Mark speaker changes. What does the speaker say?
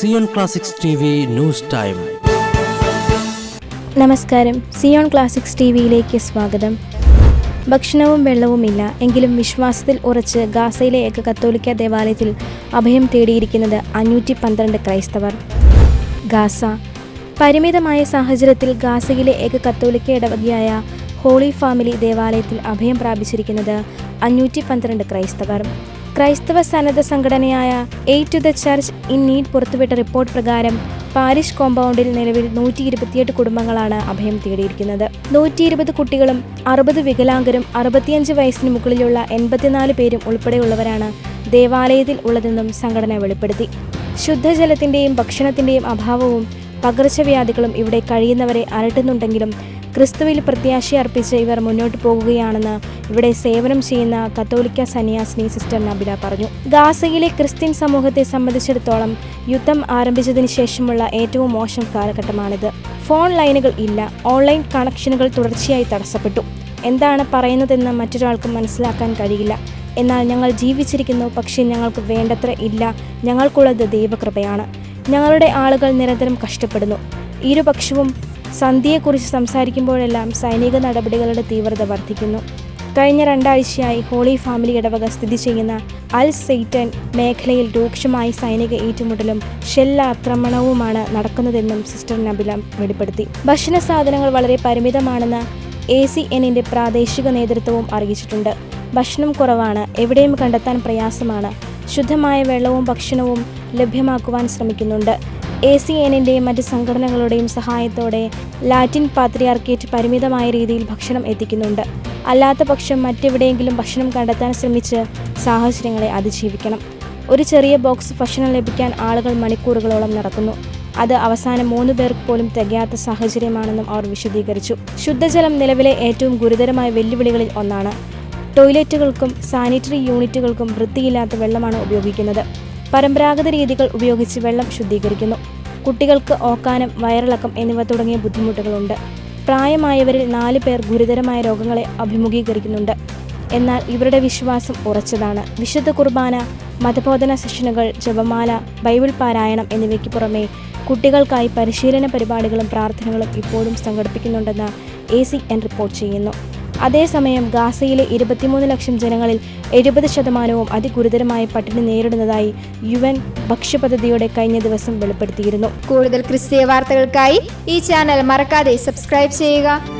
Speaker 1: Zion classics news time
Speaker 2: നമസ്കാരം. Zion classics T വിയിലേക്ക് സ്വാഗതം. ഭക്ഷണവും വെള്ളവുമില്ല. എങ്കിലും വിശ്വാസത്തിൽ ഉറച്ച് ഗാസയിലെ ഏക കത്തോലിക്ക ദേവാലയത്തിൽ അഭയം തേടിയിരിക്കുന്നത് അഞ്ഞൂറ്റി പന്ത്രണ്ട് ക്രൈസ്തവർ. ഗാസ. പരിമിതമായ സാഹചര്യത്തിൽ ഗാസയിലെ ഏക കത്തോലിക്ക ഇടവകയായ ഹോളി ഫാമിലി ദേവാലയത്തിൽ അഭയം പ്രാപിച്ചിരിക്കുന്നത് അഞ്ഞൂറ്റി പന്ത്രണ്ട് ക്രൈസ്തവർ. ക്രൈസ്തവ സന്നദ്ധ സംഘടനയായ aid to the church in need പുറത്തുവിട്ട റിപ്പോർട്ട് പ്രകാരം പാരിഷ് കോമ്പൗണ്ടിൽ നിലവിൽ നൂറ്റി ഇരുപത്തിയെട്ട് കുടുംബങ്ങളാണ് അഭയം തേടിയിരിക്കുന്നത്. നൂറ്റി ഇരുപത് കുട്ടികളും അറുപത് വികലാംഗരും അറുപത്തിയഞ്ച് വയസ്സിന് മുകളിലുള്ള എൺപത്തിനാല് പേരും ഉൾപ്പെടെയുള്ളവരാണ് ദേവാലയത്തിൽ ഉള്ളതെന്നും സംഘടന വെളിപ്പെടുത്തി. ശുദ്ധജലത്തിന്റെയും ഭക്ഷണത്തിന്റെയും അഭാവവും പകർച്ചവ്യാധികളും ഇവിടെ കഴിയുന്നവരെ അലട്ടുന്നുണ്ടെങ്കിലും ക്രിസ്തുവിൽ പ്രത്യാശ അർപ്പിച്ച് ഇവർ മുന്നോട്ട് പോകുകയാണെന്ന് ഇവിടെ സേവനം ചെയ്യുന്ന കത്തോലിക്ക സന്യാസിനി സിസ്റ്റർ നബില പറഞ്ഞു. ഗാസയിലെ ക്രിസ്ത്യൻ സമൂഹത്തെ സംബന്ധിച്ചിടത്തോളം യുദ്ധം ആരംഭിച്ചതിന് ശേഷമുള്ള ഏറ്റവും മോശം കാലഘട്ടമാണിത്. ഫോൺ ലൈനുകൾ ഇല്ല ഓൺലൈൻ കണക്ഷനുകൾ തുടർച്ചയായി തടസ്സപ്പെട്ടു. എന്താണ് പറയുന്നതെന്ന് മറ്റൊരാൾക്കും മനസ്സിലാക്കാൻ കഴിയില്ല. എന്നാൽ ഞങ്ങൾ ജീവിച്ചിരിക്കുന്നു പക്ഷേ ഞങ്ങൾക്ക് വേണ്ടത്ര ഇല്ല ഞങ്ങൾക്കുള്ളത് ദൈവകൃപയാണ്. ഞങ്ങളുടെ ആളുകൾ നിരന്തരം കഷ്ടപ്പെടുന്നു. ഇരുപക്ഷവും സന്ധിയെക്കുറിച്ച് സംസാരിക്കുമ്പോഴെല്ലാം സൈനിക നടപടികളുടെ തീവ്രത വർദ്ധിക്കുന്നു. കഴിഞ്ഞ രണ്ടാഴ്ചയായി ഹോളി ഫാമിലി ഇടവക സ്ഥിതി ചെയ്യുന്ന അൽ സെയ്റ്റൻ മേഖലയിൽ രൂക്ഷമായി സൈനിക ഏറ്റുമുട്ടലും ഷെല്ലാക്രമണവുമാണ് നടക്കുന്നതെന്നും സിസ്റ്റർ നബില വെളിപ്പെടുത്തി. ഭക്ഷണ സാധനങ്ങൾ വളരെ പരിമിതമാണെന്ന് എ സി എന്നിന്റെ പ്രാദേശിക നേതൃത്വവും അറിയിച്ചിട്ടുണ്ട്. ഭക്ഷണം കുറവാണ് എവിടെയും കണ്ടെത്താൻ പ്രയാസമാണ്. ശുദ്ധമായ വെള്ളവും ഭക്ഷണവും ലഭ്യമാക്കുവാൻ ശ്രമിക്കുന്നുണ്ട്. എ സി എനിന്റെയും മറ്റ് സംഘടനകളുടെയും സഹായത്തോടെ ലാറ്റിൻ പാത്രിയാർക്കേറ്റ് പരിമിതമായ രീതിയിൽ ഭക്ഷണം എത്തിക്കുന്നുണ്ട്. അല്ലാത്ത പക്ഷം മറ്റെവിടെയെങ്കിലും ഭക്ഷണം കണ്ടെത്താൻ ശ്രമിച്ച് സാഹചര്യങ്ങളെ അതിജീവിക്കണം. ഒരു ചെറിയ ബോക്സ് ഭക്ഷണം ലഭിക്കാൻ ആളുകൾ മണിക്കൂറുകളോളം നടക്കുന്നു. അത് അവസാനം മൂന്ന് പേർക്ക് പോലും തികയാത്ത സാഹചര്യമാണെന്നും അവർ വിശദീകരിച്ചു. ശുദ്ധജലം നിലവിലെ ഏറ്റവും ഗുരുതരമായ വെല്ലുവിളികളിൽ ഒന്നാണ്. ടോയ്ലറ്റുകൾക്കും സാനിറ്ററി യൂണിറ്റുകൾക്കും വൃത്തിയില്ലാത്ത വെള്ളമാണ് ഉപയോഗിക്കുന്നത്. പരമ്പരാഗത രീതികൾ ഉപയോഗിച്ച് വെള്ളം ശുദ്ധീകരിക്കുന്നു. കുട്ടികൾക്ക് ഓക്കാനം വയറിളക്കം എന്നിവ തുടങ്ങിയ ബുദ്ധിമുട്ടുകളുണ്ട്. പ്രായമായവരിൽ നാല് പേർ ഗുരുതരമായ രോഗങ്ങളെ അഭിമുഖീകരിക്കുന്നുണ്ട്. എന്നാൽ ഇവരുടെ വിശ്വാസം ഉറച്ചതാണ്. വിശുദ്ധ കുർബാന മതബോധന സെഷനുകൾ ജപമാല ബൈബിൾ പാരായണം എന്നിവയ്ക്ക് പുറമെ കുട്ടികൾക്കായി പരിശീലന പരിപാടികളും പ്രാർത്ഥനകളും ഇപ്പോഴും സംഘടിപ്പിക്കുന്നുണ്ടെന്ന് എ സി എൻ റിപ്പോർട്ട് ചെയ്യുന്നു. അതേസമയം ഗാസയിലെ ഇരുപത്തിമൂന്ന് ലക്ഷം ജനങ്ങളിൽ എഴുപത് ശതമാനവും അതിഗുരുതരമായ പട്ടിണി നേരിടുന്നതായി യു എൻ ഭക്ഷ്യപദ്ധതിയുടെ കഴിഞ്ഞ ദിവസം വെളിപ്പെടുത്തിയിരുന്നു.
Speaker 3: കൂടുതൽ ക്രിസ്തീയ വാർത്തകൾക്കായി ഈ ചാനൽ മറക്കാതെ സബ്സ്ക്രൈബ് ചെയ്യുക.